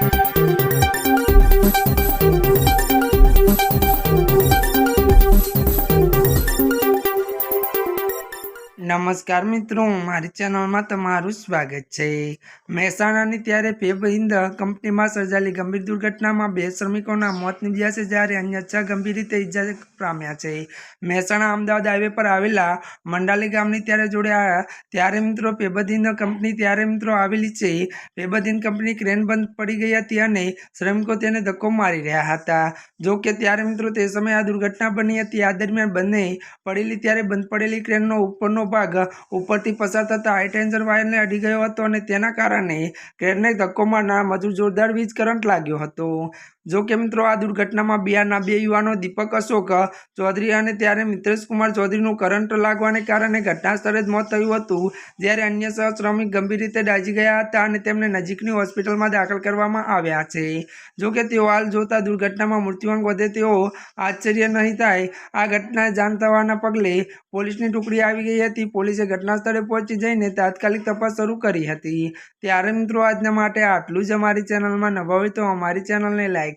Thank you. નમસ્કાર મિત્રો, મારી ચેનલમાં તમારું સ્વાગત છે. મહેસાણાની ત્યારે પેબહિંદ કંપનીમાં સર્જાયેલી ગંભીર દુર્ઘટનામાં બે શ્રમિકોના મોત નીપજ્યા છે, જ્યારે અન્ય છ ગંભીર રીતે ઇજા પામ્યા છે. મહેસાણા અમદાવાદ હાઈવે પર આવેલા મંડાલી ગામની ત્યારે જોડ્યા ત્યારે મિત્રો પેબદિન કંપની ત્યારે મિત્રો આવેલી છે. પેબદિન કંપની ક્રેન બંધ પડી ગઈ હતી અને શ્રમિકો તેને ધક્કો મારી રહ્યા હતા. જો કે ત્યારે મિત્રો તે સમયે આ દુર્ઘટના બની હતી. આ દરમિયાન બંને પડેલી ત્યારે બંધ પડેલી ક્રેનનો ઉપરનો ભાગ ઉપરથી પસાર થતા હાઈ વાયરને અડી ગયો હતો અને તેના કારણે ક્રેનને ધક્કો મારનાર મજૂર જોરદાર વીજ કરંટ લાગ્યો હતો. જો કે મિત્રો આ દુર્ઘટનામાં બિહારના બે યુવાનો દીપક અશોક ચૌધરી અને ત્યારે મિત્રેશ કુમાર ચૌધરીનું કરંટ લાગવાને કારણે ઘટના સ્થળે જ મોત થયું હતું. જ્યારે અન્ય સહ શ્રમિક ગંભીર રીતે દાઝી ગયા હતા અને તેમને નજીકની હોસ્પિટલમાં દાખલ કરવામાં આવ્યા છે. જો કે તેઓ હાલ જોતા દુર્ઘટનામાં મૃત્યુઆંક વધે તેઓ આશ્ચર્ય નહીં થાય. આ ઘટના જાણ થવાના પગલે પોલીસની ટુકડી આવી ગઈ હતી. પોલીસે ઘટના સ્થળે પહોંચી જઈને તાત્કાલિક તપાસ શરૂ કરી હતી. ત્યારે મિત્રો આજના માટે આટલું જ અમારી ચેનલમાં નવા હોય તો અમારી ચેનલને લાઇક